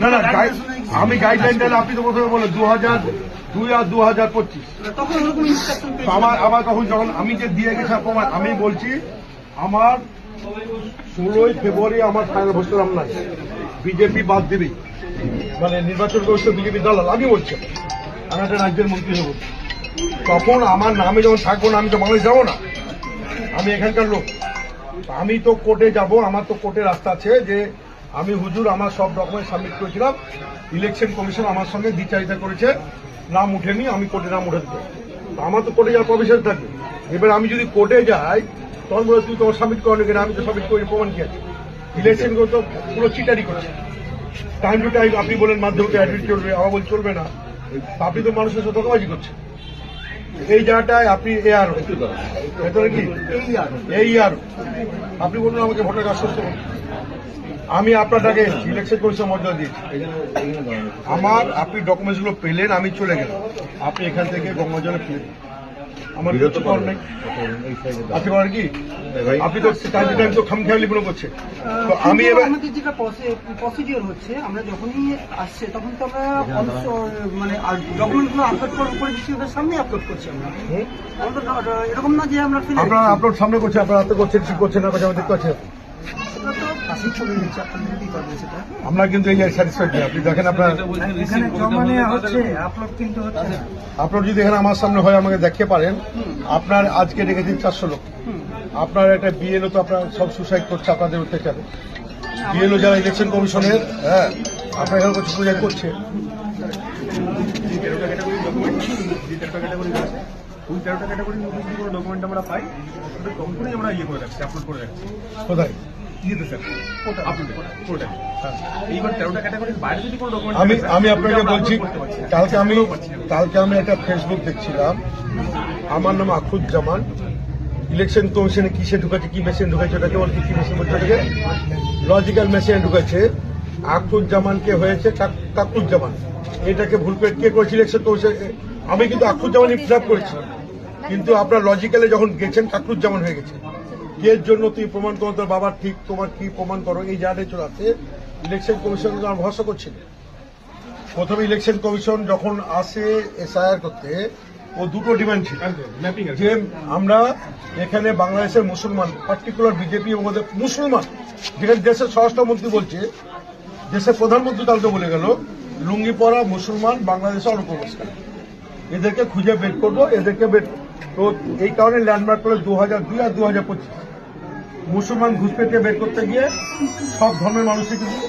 না না আমি গাইডলাইন দিলে আপনি তো প্রথমে বলে দু হাজার দুই আর দু হাজার পঁচিশ আমার আমার তখন যখন আমি যে দিয়ে গেছি প্রমাণ আমি বলছি আমার ষোলোই ফেব্রুয়ারি আমার ফাইনাল বসলাম নাই। বিজেপি বাদ দেবে। মানে নির্বাচন করছে বিজেপি দালাল আমি বলছি। আমি একটা রাজ্যের মন্ত্রী হব। তখন আমার নামে যখন থাকব না আমি তো বাংলাদেশ যাব না। আমি এখানকার লোক। আমি তো কোর্টে যাব আমার তো কোর্টে রাস্তা আছে যে আমি হুজুর আমার সব ডকুমেন্ট সাবমিট করেছিলাম। ইলেকশন কমিশন আমার সঙ্গে দ্বিচারিতা করেছে। নাম উঠেনি আমি কোর্টে নাম উঠে দেবো তা আমার তো কোর্টে যাওয়ার প্রভিশন থাকবে। এবার আমি যদি কোর্টে যাই তখন বলে তুই তোমার সাবমিট করো কেন? আমি তো সাবমিট করি প্রমাণ কি আছে? ইলেকশন তো পুরো চিটারি করছে। টাইম টু টাইম আপনি বলেন মাধ্যমে অ্যাডমিট চলবে আবার বল চলবে না। আপনি তো মানুষের সাথে ধোকাবাজি করছেন। এই জায়গাটায় আপনি এ আর ভেতরে কি? এই আর এই আর আপনি বলুন আমাকে ভোটার করতে বলুন। আমি আপনারটাকে ইলেকশন কমিশন মর্যাদা দিয়েছি। আমার আপনি ডকুমেন্টসগুলো পেলেন আমি চলে গেলাম। আপনি এখান থেকে গঙ্গা জলে ফিরে দিন। আমার কিছু করার নেই। আপনি করার কি? আপনি তো টাইম টু টাইম তো খামখেয়ালি গুলো করছে তো আমি এবার আমাদের যেটা প্রসিডিওর হচ্ছে আমরা যখনই আসছে তখন তো আমরা মানে ডকুমেন্টগুলো আপলোড করার সামনে আপলোড করছি আমরা। এরকম না যে আমরা আপনারা আপলোড সামনে করছে আপনারা তো করছেন ঠিক করছেন না আমাদের দেখতে আমরা কিন্তু এই স্যাটিসফাইড আপনি দেখেন আপনার আপলোড না আপনার যদি এখানে আমার সামনে হয় আমাকে দেখতে পারেন। আপনার আজকে রেখেছেন চারশো লোক। আপনার একটা বিএলও তো আপনার সব সুসাইড করছে আপনাদের অত্যাচারে বিএলও যারা ইলেকশন কমিশনের হ্যাঁ আপনার এখানে কিছু করছে। ওই তেরোটা ক্যাটাগরি নতুন কোনো ডকুমেন্ট আমরা পাই? ওটা আমরা ইয়ে করে রাখছি আপলোড করে রাখছি। কোথায়? ডকুমেন্ট আমি আমি আপনাকে বলছি কালকে আমি কালকে আমি একটা ফেসবুক দেখছিলাম। আমার নাম আখুজ্জামান ইলেকশন কমিশনে কিসে ঢুকাচ্ছে কি মেশিন ঢুকাচ্ছে ওটাকে বলছে কি মেশিন বলছে ওটাকে? লজিক্যাল মেশিনে ঢুকাচ্ছে আখুজ্জামানকে হয়েছে কাক- কাকুজ্জামান এটাকে ভুল করে কে করেছে ইলেকশন কমিশন আমি কিন্তু আখুজ্জামানই ফিল করেছি। কিন্তু আপনার লজিক্যালে যখন গেছেন কাকুজ্জামান হয়ে গেছে। এর জন্য তুই প্রমাণ করো তোর বাবার ঠিক তোমার কি প্রমাণ করো এই জায়গাটায় চলে আসছে ইলেকশন কমিশন আমার ভরসা করছিল প্রথমে ইলেকশন কমিশন যখন আসে এসআইআর করতে ও দুটো ডিমান্ড ছিল। যে আমরা এখানে বাংলাদেশের মুসলমান পার্টিকুলার বিজেপি এবং ওদের মুসলমান যেখানে দেশের স্বরাষ্ট্রমন্ত্রী বলছে দেশের প্রধানমন্ত্রী কালকে বলে গেল লুঙ্গি পরা মুসলমান বাংলাদেশে অনুপ্রবেশকারী এদেরকে খুঁজে বের করব এদেরকে বের তো এই কারণে ল্যান্ডমার্ক করে দু হাজার দুই আর দু হাজার পঁচিশ। মুসলমান ঘুষপেটে বের করতে গিয়ে সব ধর্মের মানুষই কিন্তু